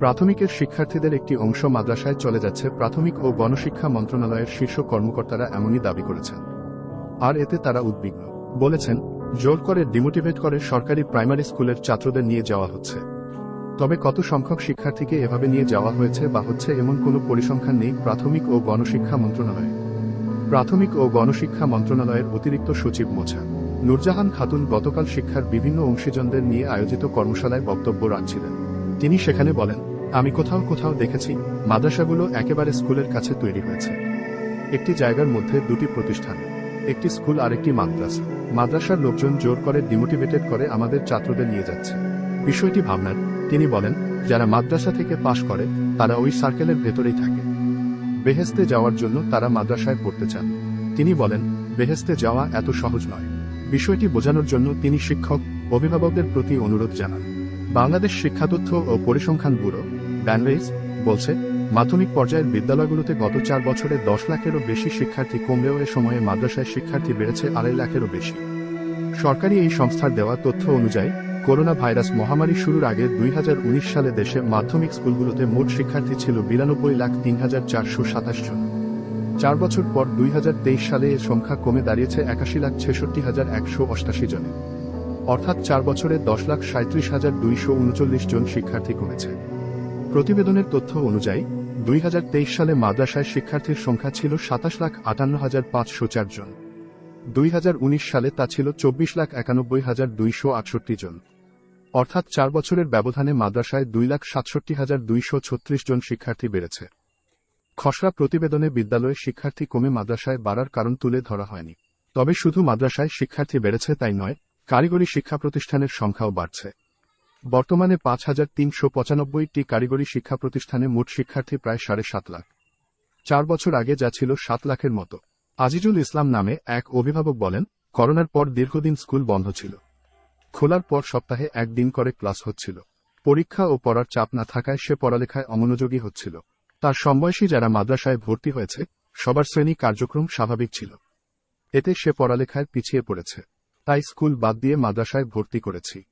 প্রাথমিকের শিক্ষার্থীদের একটি অংশ মাদ্রাসায় চলে যাচ্ছে। প্রাথমিক ও গণশিক্ষা মন্ত্রণালয়ের শীর্ষ কর্মকর্তারা এমনই দাবি করেছেন। আর এতে তারা উদ্বিগ্ন। বলেছেন, জোর করে ডিমোটিভেট করে সরকারি প্রাইমারি স্কুলের ছাত্রদের নিয়ে যাওয়া হচ্ছে। তবে কত সংখ্যক শিক্ষার্থীকে এভাবে নিয়ে যাওয়া হয়েছে বা হচ্ছে এমন কোনো পরিসংখ্যান নেই প্রাথমিক ও গণশিক্ষা মন্ত্রণালয়ে। প্রাথমিক ও গণশিক্ষা মন্ত্রণালয়ের অতিরিক্ত সচিব মোছা। নূরজাহান খাতুন গতকাল শিক্ষার বিভিন্ন অংশীজনদের নিয়ে আয়োজিত কর্মশালায় বক্তব্য রাখছিলেন। তিনি সেখানে বলেন আমি কোথাও কোথাও দেখেছি, মাদ্রাসাগুলো একেবারে স্কুলের কাছে তৈরি হয়েছে। একটি জায়গার মধ্যে দুটি প্রতিষ্ঠান, একটি স্কুল আর একটি মাদ্রাসা। মাদ্রাসার লোকজন জোর করে ডিমোটিভেটেড করে আমাদের ছাত্রদের নিয়ে যাচ্ছে। বিষয়টি ভাবনার, তিনি বলেন, যারা মাদ্রাসা থেকে পাশ করে, তারা ওই সার্কেলের ভেতরেই থাকে। বেহেস্তে যাওয়ার জন্য তারা মাদ্রাসায় পড়তে চান। তিনি বলেন, বেহেস্তে যাওয়া এত সহজ নয়। বিষয়টি বোঝানোর জন্য তিনি শিক্ষক, অভিভাবকদের প্রতি অনুরোধ জানান। বাংলাদেশ শিক্ষা তথ্য ও পরিসংখ্যান ব্যুরো ব্যানরেজ বলছে, মাধ্যমিক পর্যায়ের বিদ্যালয়গুলোতে গত চার বছরে দশ লাখেরও বেশি শিক্ষার্থী কমলেও এ সময়ে মাদ্রাসায় শিক্ষার্থী বেড়েছে আড়াই লাখেরও বেশি। সরকারি এই সংস্থার দেওয়া তথ্য অনুযায়ী, করোনা ভাইরাস মহামারী শুরুর আগে দুই হাজার উনিশ সালে দেশে মাধ্যমিক স্কুলগুলোতে মোট শিক্ষার্থী ছিল বিরানব্বই লাখ তিন হাজার চারশো সাতাশ জন। চার বছর পর দুই হাজার তেইশ সালে এর সংখ্যা কমে দাঁড়িয়েছে একাশি লাখ ছেষট্টি হাজার একশো অষ্টাশি জনে। অর্থাৎ চার বছরে দশ লাখ সাঁত্রিশ হাজার দুইশো উনচল্লিশ জন শিক্ষার্থী কমেছে। প্রতিবেদনের তথ্য অনুযায়ী, দুই হাজার তেইশ সালে মাদ্রাসায় শিক্ষার্থীর সংখ্যা ছিল সাতাশ লাখ আটান্ন হাজার পাঁচশো চার জন। দুই হাজার উনিশ সালে তা ছিল চব্বিশ লাখ একানব্বই হাজার দুইশো আটষট্টি জন। অর্থাৎ চার বছরের ব্যবধানে মাদ্রাসায় দুই লাখ সাতষট্টি হাজার দুইশো ছত্রিশ জন শিক্ষার্থী বেড়েছে। খসড়া প্রতিবেদনে বিদ্যালয়ে শিক্ষার্থী কমে মাদ্রাসায় বাড়ার কারণ তুলে ধরা হয়নি। তবে শুধু মাদ্রাসায় শিক্ষার্থী বেড়েছে তাই নয়, কারিগরি শিক্ষা প্রতিষ্ঠানের সংখ্যাও বাড়ছে। বর্তমানে পাঁচ হাজার তিনশো পঁচানব্বইটি কারিগরি শিক্ষা প্রতিষ্ঠানে মোট শিক্ষার্থী প্রায় সাড়ে সাত লাখ। চার বছর আগে যা ছিল সাত লাখের মতো। আজিজুল ইসলাম নামে এক অভিভাবক বলেন, করোনার পর দীর্ঘদিন স্কুল বন্ধ ছিল। খোলার পর সপ্তাহে একদিন করে ক্লাস হচ্ছিল। পরীক্ষা ও পড়ার চাপ না থাকায় সে পড়ালেখায় অমনোযোগী হচ্ছিল। তার সমবয়সী যারা মাদ্রাসায় ভর্তি হয়েছে, সবার শ্রেণি কার্যক্রম স্বাভাবিক ছিল। এতে সে পড়ালেখায় পিছিয়ে পড়েছে। তাই স্কুল বাদ দিয়ে মাদ্রাসায় ভর্তি করেছি।